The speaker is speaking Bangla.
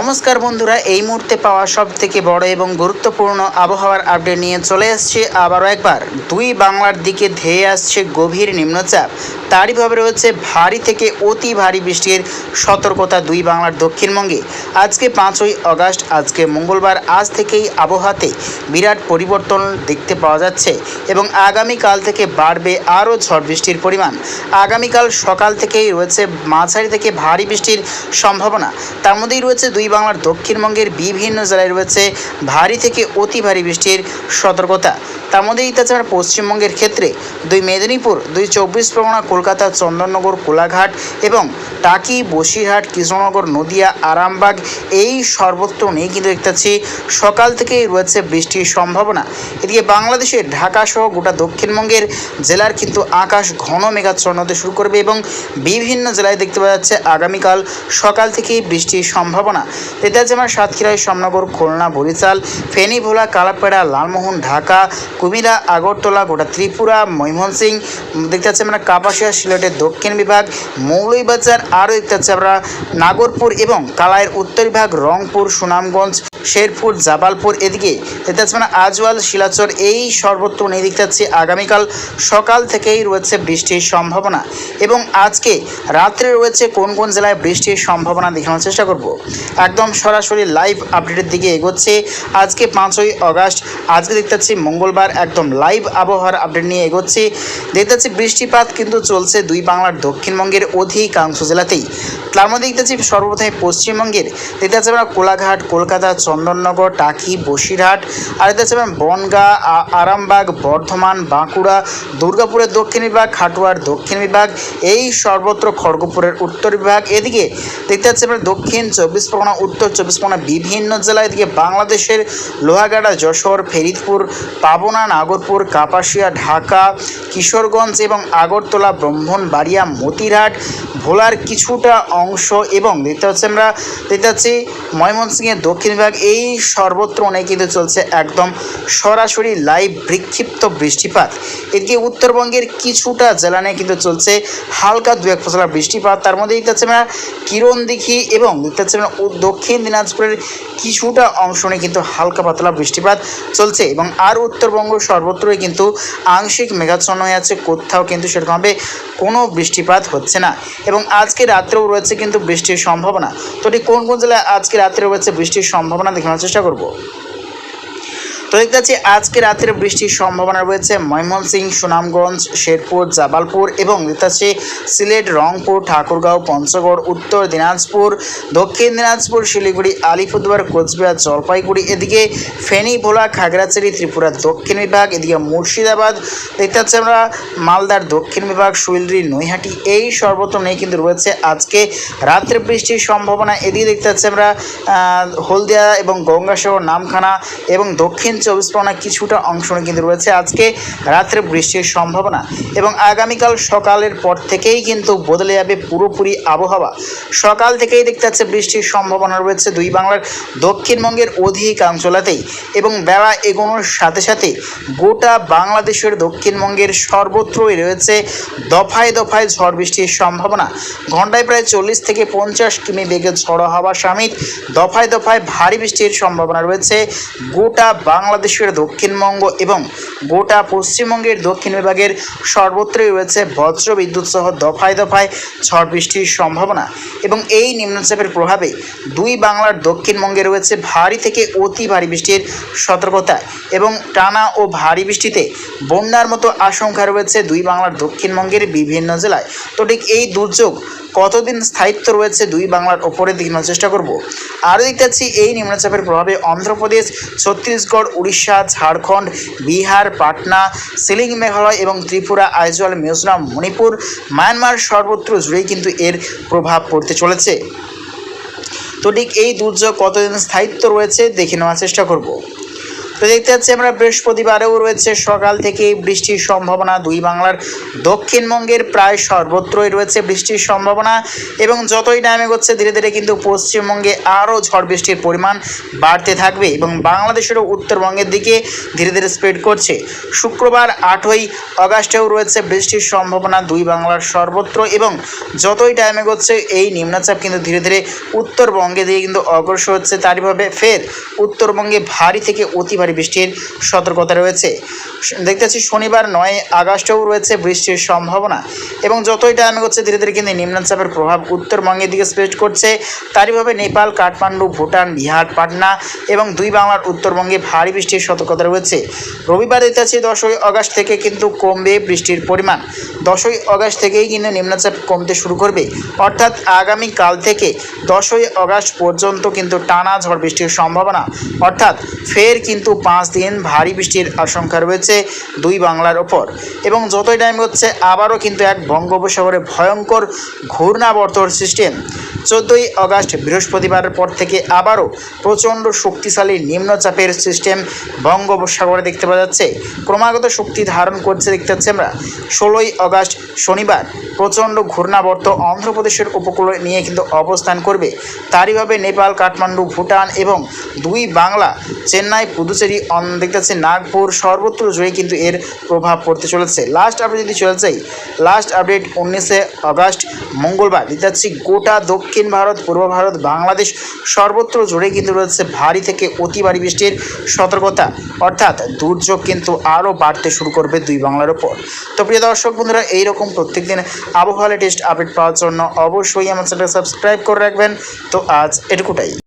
নমস্কার বন্ধুরা, এই মুহূর্তে পাওয়া সব থেকে বড় এবং গুরুত্বপূর্ণ আবহাওয়ার আপডেট নিয়ে চলে এসছে। আবারও একবার, দুই বাংলার দিকে ধেয়ে আসছে গভীর নিম্নচাপ। তারই ভাবে রয়েছে ভারী থেকে অতি ভারী বৃষ্টির সতর্কতা দুই বাংলার দক্ষিণবঙ্গে। আজকে পাঁচই আগস্ট আজকে মঙ্গলবার, আজ থেকেই আবহাওয়াতে বিরাট পরিবর্তন দেখতে পাওয়া যাচ্ছে এবং আগামীকাল থেকে বাড়বে আরও ঝড় বৃষ্টির পরিমাণ। আগামীকাল সকাল থেকেই রয়েছে মাঝারি থেকে ভারী বৃষ্টির সম্ভাবনা। তার মধ্যেই রয়েছে দুই বাংলার দক্ষিণবঙ্গের বিভিন্ন জেলায় রয়েছে ভারী থেকে অতি ভারী বৃষ্টির সতর্কতা। তার মধ্যেই তাছাড়া পশ্চিমবঙ্গের ক্ষেত্রে দুই মেদিনীপুর, দুই চব্বিশ পরগনা, কলকাতা, চন্দননগর, কোলাঘাট এবং টাকি, বসিরহাট, কৃষ্ণনগর, নদিয়া, আরামবাগ এই সর্বত্র নিয়ে কিন্তু দেখতে পাচ্ছি সকাল থেকেই রয়েছে বৃষ্টির সম্ভাবনা। এদিকে বাংলাদেশের ঢাকা সহ গোটা দক্ষিণবঙ্গের জেলার কিন্তু আকাশ ঘন মেঘাচ্ছন্ন হতে শুরু করবে এবং বিভিন্ন জেলায় দেখতে পাওয়া যাচ্ছে আগামীকাল সকাল থেকেই বৃষ্টির সম্ভাবনা। আমার সাতক্ষীরায় সমনগর খুলনা, বরিশাল ফেনী ভোলা কালাপাড়া, লালমোহন, ঢাকা, কুমিল্লা, আগরতলা, গোটা ত্রিপুরা, ময়মনসিং, দেখতে পাচ্ছি আমরা কাপাসিয়া, সিলেটের দক্ষিণ বিভাগ, মৌলভীবাজার, আরও দেখতে পাচ্ছি আমরা নাগরপুর এবং কালাইয়ের উত্তর বিভাগ, রংপুর, সুনামগঞ্জ শেরপুর, জাবালপুর, এদিকে দেখতে পাচ্ছি আমরা আজওয়াল, শিলাচর, এই সর্বত্র নিয়ে দেখতে আগামীকাল সকাল থেকেই রয়েছে বৃষ্টির সম্ভাবনা। এবং আজকে রাত্রে রয়েছে কোন কোন জেলায় বৃষ্টির সম্ভাবনা দেখানোর চেষ্টা করব। একদম সরাসরি লাইভ আপডেটের দিকে এগোচ্ছে। আজকে পাঁচই আগস্ট আজকে দেখতে পাচ্ছি মঙ্গলবার একদম লাইভ আবহাওয়ার আপডেট নিয়ে এগোচ্ছে। দেখতে পাচ্ছি বৃষ্টিপাত কিন্তু চলছে দুই বাংলার দক্ষিণবঙ্গের অধিকাংশ জেলাতেই। তার মধ্যে দেখতে পাচ্ছি সর্বপ্রথমে পশ্চিমবঙ্গের, দেখতে পাচ্ছি আমরা কোলাঘাট, কলকাতা চন্দননগর, টাকি, বসিরহাট আর পাচ্ছি আমরা বনগাঁ আরামবাগ, বর্ধমান, বাঁকুড়া, দুর্গাপুরের দক্ষিণ বিভাগ, খাটুয়ার দক্ষিণ বিভাগ, এই সর্বত্র খড়গপুরের উত্তর বিভাগ। এদিকে দেখতে পাচ্ছি আমরা দক্ষিণ চব্বিশ পরগনা, উত্তর চব্বিশ পরগনা বিভিন্ন জেলা এদিকে বাংলাদেশের লোহাগাড়া, যশোর, ফেরিদপুর, পাবনা, নাগরপুর, কাপাসিয়া, ঢাকা, কিশোরগঞ্জ এবং আগরতলা, ব্রাহ্মণবাড়িয়া, মতিরহাট, ভোলার কিছুটা অংশ এবং দেখতে পাচ্ছি আমরা, দেখতে পাচ্ছি ময়মনসিংহের দক্ষিণ বিভাগ এই সর্বত্র অনেক কিন্তু চলছে একদম সরাসরি লাইভ বিক্ষিপ্ত বৃষ্টিপাত। এদিকে উত্তরবঙ্গের কিছুটা জেলা নিয়ে কিন্তু চলছে হালকা দু এক ফসলা বৃষ্টিপাত। তার মধ্যে দেখতে পাচ্ছি আমরা কিরণদিঘি এবং দেখতে পাচ্ছি আমরা দক্ষিণ দিনাজপুরের কিছুটা অংশ নিয়ে কিন্তু হালকা পাতলা বৃষ্টিপাত চলছে এবং আর উত্তরবঙ্গ সর্বত্রই কিন্তু আংশিক মেঘাচ্ছন্ন হয়ে আছে, কোথাও কিন্তু সেরকমভাবে কোনো বৃষ্টিপাত হচ্ছে না। এবং আজকে রাত্রেও রয়েছে কিন্তু বৃষ্টির সম্ভাবনা। তো ঠিক কোন কোন জেলায় আজকে রাত্রে রয়েছে বৃষ্টির সম্ভাবনা? দেখানোর চেষ্টা করব। তো দেখতে পাচ্ছি আজকে রাতের বৃষ্টির সম্ভাবনা রয়েছে ময়মনসিংহ সুনামগঞ্জ, শেরপুর, জাবালপুর এবং দেখতে পাচ্ছি সিলেট, রংপুর, ঠাকুরগাঁও, পঞ্চগড়, উত্তর দিনাজপুর, দক্ষিণ দিনাজপুর, শিলিগুড়ি, আলিপুরদুয়ার, কোচবিহার, জলপাইগুড়ি, এদিকে ফেনী ভোলা খাগড়াছড়ি ত্রিপুরার দক্ষিণ বিভাগ, এদিকে মুর্শিদাবাদ, দেখতে পাচ্ছি আমরা মালদার দক্ষিণ বিভাগ সুইলরি নৈহাটি, এই সর্বত্র নেই কিন্তু রয়েছে আজকে রাত্রে বৃষ্টির সম্ভাবনা। এদিকে দেখতে পাচ্ছি আমরা হলদিয়া এবং গঙ্গাসহ নামখানা এবং দক্ষিণ চব্বিশ পরগনা কিছুটা অংশ কিন্তু রয়েছে। আজকে রাত্রে বৃষ্টির সম্ভাবনা এবং আগামীকাল সকালের পর থেকেই কিন্তু বদলে যাবে পুরোপুরি আবহাওয়া। সকাল থেকেই দেখতে পাচ্ছে বৃষ্টির সম্ভাবনা রয়েছে দুই বাংলার দক্ষিণবঙ্গের অধিকাংশ জেলাতেই এবং বেলা এগোনোর সাথে সাথে গোটা বাংলাদেশের দক্ষিণবঙ্গের সর্বত্রই রয়েছে দফায় দফায় ঝড় বৃষ্টির সম্ভাবনা। ঘন্টায় প্রায় চল্লিশ থেকে পঞ্চাশ কিমি বেগে ঝড়ো হাওয়া সামিত দফায় দফায় ভারী বৃষ্টির সম্ভাবনা রয়েছে। গোটা বাংলাদেশের দক্ষিণবঙ্গ এবং গোটা পশ্চিমবঙ্গের, দক্ষিণ বিভাগের সর্বত্রই রয়েছে বজ্র বিদ্যুৎ সহ দফায় দফায় ঝড় বৃষ্টির সম্ভাবনা। এবং এই নিম্নচাপের প্রভাবে দুই বাংলার দক্ষিণবঙ্গে রয়েছে ভারী থেকে অতি ভারী বৃষ্টির সতর্কতা এবং টানা ও ভারী বৃষ্টিতে বন্যার মতো আশঙ্কা রয়েছে দুই বাংলার দক্ষিণবঙ্গের বিভিন্ন জেলায়। তো ঠিক এই দুর্যোগ কতদিন স্থায়িত্ব রয়েছে দুই বাংলার ওপরে দেখানোর চেষ্টা করব। আরও দেখতে এই নিম্নচাপের প্রভাবে অন্ধ্রপ্রদেশ, ছত্তিশগড়, উড়িষ্যা, ঝাড়খণ্ড, বিহার পাটনা, সিলিং মেঘালয় এবং ত্রিপুরা আইজল, মিজোরাম, মণিপুর, মায়ানমার সর্বত্র জুড়েই কিন্তু এর প্রভাব পড়তে চলেছে। তো ঠিক এই দুর্যোগ কতদিন স্থায়িত্ব রয়েছে দেখে নেওয়ার চেষ্টা করব। তো দেখতে পাচ্ছি আমরা বৃহস্পতিবারেও রয়েছে সকাল থেকে বৃষ্টির সম্ভাবনা। দুই বাংলার দক্ষিণবঙ্গের প্রায় সর্বত্রই রয়েছে বৃষ্টির সম্ভাবনা এবং যতই টাইমে হচ্ছে ধীরে ধীরে কিন্তু পশ্চিমবঙ্গে আরও ঝড় বৃষ্টির পরিমাণ বাড়তে থাকবে এবং বাংলাদেশেরও উত্তরবঙ্গের দিকে ধীরে ধীরে স্প্রেড করছে। শুক্রবার আটই অগাস্টেও রয়েছে বৃষ্টির সম্ভাবনা দুই বাংলার সর্বত্র এবং যতই টাইমে হচ্ছে এই নিম্নচাপ কিন্তু ধীরে ধীরে উত্তরবঙ্গে দিয়ে কিন্তু অগ্রসর হচ্ছে। তারইভাবে ফের উত্তরবঙ্গে ভারী থেকে অতি বৃষ্টির সতর্কতা রয়েছে। দেখতে পাচ্ছি শনিবার নয় আগস্টেও রয়েছে বৃষ্টির সম্ভাবনা এবং যতই টাইমে হচ্ছে ধীরে ধীরে কিন্তু নিম্নচাপের প্রভাব উত্তরবঙ্গের দিকে স্প্রেড করছে। তারইভাবে নেপাল, কাঠমান্ডু, ভুটান, বিহার, পাটনা এবং দুই বাংলার উত্তরবঙ্গে ভারী বৃষ্টির সতর্কতা রয়েছে। রবিবার দেখতে পাচ্ছি দশই আগস্ট থেকে কিন্তু কমবে বৃষ্টির পরিমাণ। দশই আগস্ট থেকেই কিন্তু নিম্নচাপ কমতে শুরু করবে। অর্থাৎ আগামী কাল থেকে দশই আগস্ট পর্যন্ত কিন্তু টানা ঝড় বৃষ্টির সম্ভাবনা। অর্থাৎ ফের কিন্তু পাঁচ দিন ভারী বৃষ্টির আশঙ্কা রয়েছে দুই বাংলার ওপর। এবং যতই টাইম হচ্ছে আবারও কিন্তু এক বঙ্গোপসাগরে ভয়ঙ্কর ঘূর্ণাবর্তর সিস্টেম চোদ্দোই আগস্ট বৃহস্পতিবারের পর থেকে আবারও প্রচণ্ড শক্তিশালী নিম্নচাপের সিস্টেম বঙ্গোপসাগরে দেখতে পাওয়া যাচ্ছে। ক্রমাগত শক্তি ধারণ করছে দেখতে পাচ্ছি আমরা। ষোলোই আগস্ট শনিবার প্রচণ্ড ঘূর্ণাবর্ত অন্ধ্রপ্রদেশের উপকূলে নিয়ে কিন্তু অবস্থান করবে। তারইভাবে নেপাল, কাঠমান্ডু, ভুটান এবং দুই বাংলা, চেন্নাই, পুদুচেরি দেখতে পাচ্ছি নাগপুর সর্বত্র জুড়ে কিন্তু এর প্রভাব পড়তে চলেছে। লাস্ট আপডেট যদি চলে যাই, লাস্ট আপডেট উনিশে আগস্ট মঙ্গলবার। দেখতে পাচ্ছি গোটা দক্ষিণ ভারত, পূর্ব ভারত, বাংলাদেশ সর্বত্র জুড়ে কিন্তু রয়েছে ভারী থেকে অতি ভারী বৃষ্টির সতর্কতা। অর্থাৎ দুর্যোগ কিন্তু আরও বাড়তে শুরু করবে দুই বাংলার ওপর। তো প্রিয় দর্শক বন্ধুরা, এইরকম প্রত্যেক দিন আবহাওয়া লেটেস্ট আপডেট পাওয়ার জন্য অবশ্যই আমার চ্যানেলটা সাবস্ক্রাইব করে রাখবেন। তো আজ এটুকুটাই।